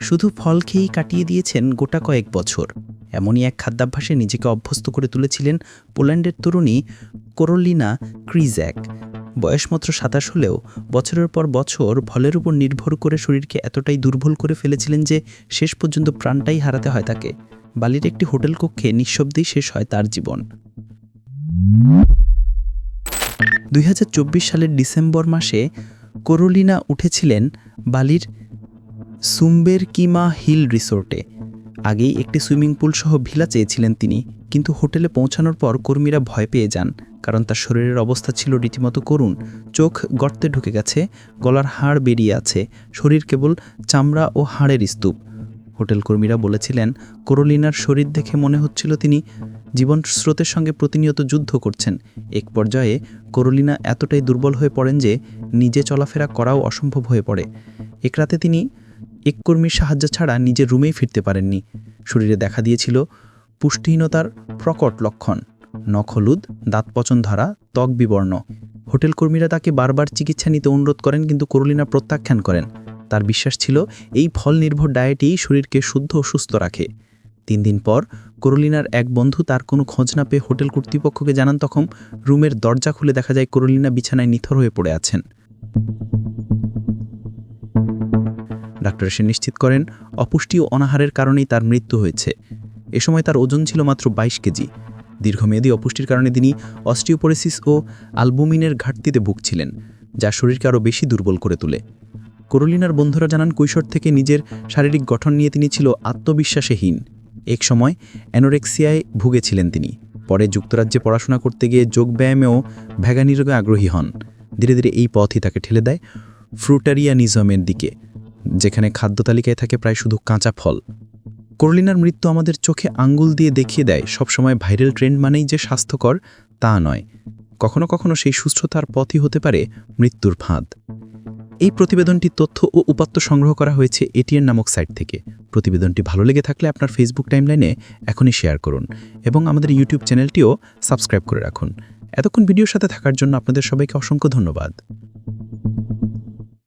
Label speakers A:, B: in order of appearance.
A: শুধু ফল খেয়েই কাটিয়ে দিয়েছেন গোটা কয়েক বছর। এমনই এক খাদ্যাভ্যাসে নিজেকে অভ্যস্ত করে তুলেছিলেন পোল্যান্ডের তরুণী করোলিনা ক্রিজ্যাক। বয়স মাত্র সাতাশ হলেও বছরের পর বছর ফলের উপর নির্ভর করে শরীরকে এতটাই দুর্বল করে ফেলেছিলেন যে শেষ পর্যন্ত প্রাণটাই হারাতে হয় তাকে। বালির একটি হোটেল কক্ষে নিঃশব্দেই শেষ হয় তার জীবন। দুই হাজার চব্বিশ সালের ডিসেম্বর মাসে করোলিনা উঠেছিলেন বালির সুম্বের কিমা হিল রিসোর্টে। আগেই একটি সুইমিং পুল সহ ভিলা চেয়েছিলেন তিনি, কিন্তু হোটেলে পৌঁছানোর পর কর্মীরা ভয় পেয়ে যান, কারণ তার শরীরের অবস্থা ছিল রীতিমতো করুণ। চোখ গর্তে ঢুকে গেছে, গলার হাড় বেরিয়ে আছে, শরীর কেবল চামড়া ও হাড়ের স্তূপ। হোটেল কর্মীরা বলেছিলেন, করোলিনার শরীর দেখে মনে হচ্ছিল তিনি জীবন স্রোতের সঙ্গে প্রতিনিয়ত যুদ্ধ করছেন। এক পর্যায়ে করলিনা এতটাই দুর্বল হয়ে পড়েন যে নিজে চলাফেরা করাও অসম্ভব হয়ে পড়ে। এক রাতে তিনি এক কর্মীর সাহায্য ছাড়া নিজের রুমেই ফিরতে পারেননি। শরীরে দেখা দিয়েছিল পুষ্টিহীনতার প্রকট লক্ষণ। নখ হলুদ, দাঁত পচন ধরা ত্বক বিবর্ণ। হোটেল কর্মীরা তাকে বারবার চিকিৎসা নিতে অনুরোধ করেন কিন্তু করলিনা প্রত্যাখ্যান করেন। তার বিশ্বাস ছিল এই ফল নির্ভর ডায়েটেই শরীরকে শুদ্ধ ও সুস্থ রাখে। তিন দিন পর করলিনার এক বন্ধু তার কোনো খোঁজ না পেয়ে হোটেল কর্তৃপক্ষকে জানান তখন রুমের দরজা খুলে দেখা যায় করলিনা বিছানায় নিথর হয়ে পড়ে আছেন। ডাক্তার এসে নিশ্চিত করেন অপুষ্টি ও অনাহারের কারণেই তার মৃত্যু হয়েছে। এ সময় তার ওজন ছিল মাত্র বাইশ কেজি। দীর্ঘমেয়াদী অপুষ্টির কারণে তিনি অস্টিওপোরেসিস ও আলবুমিনের ঘাটতিতে ভুগছিলেন, যা শরীরকে আরও বেশি দুর্বল করে তোলে। করলিনার বন্ধুরা জানান কৈশোর থেকে নিজের শারীরিক গঠন নিয়ে তিনি ছিল আত্মবিশ্বাসেহীন। এক সময় অ্যানোরেক্সিয়ায় ভুগেছিলেন তিনি। পরে যুক্তরাজ্যে পড়াশোনা করতে গিয়ে যোগব্যায়ামেও ভ্যাগানিরোগে আগ্রহী হন। ধীরে ধীরে এই পথই তাকে ঠেলে দেয় ফ্রুটারিয়ানিজমের দিকে, যেখানে খাদ্য তালিকায় থাকে প্রায় শুধু কাঁচা ফল। করলিনার মৃত্যু আমাদের চোখে আঙ্গুল দিয়ে দেখিয়ে দেয়, সবসময় ভাইরাল ট্রেন্ড মানেই যে স্বাস্থ্যকর তা নয়। কখনো কখনো সেই সুস্থতার পথই হতে পারে মৃত্যুর ফাঁদ। এই প্রতিবেদনটি তথ্য ও উপাত্ত সংগ্রহ করা হয়েছে এটিএন নামক সাইট থেকে। প্রতিবেদনটি ভালো লেগে থাকলে আপনার ফেসবুক টাইমলাইনে এখনই শেয়ার করুন এবং আমাদের ইউটিউব চ্যানেলটিও সাবস্ক্রাইব করে রাখুন। এতক্ষণ ভিডিওর সাথে থাকার জন্য আপনাদের সবাইকে অসংখ্য ধন্যবাদ।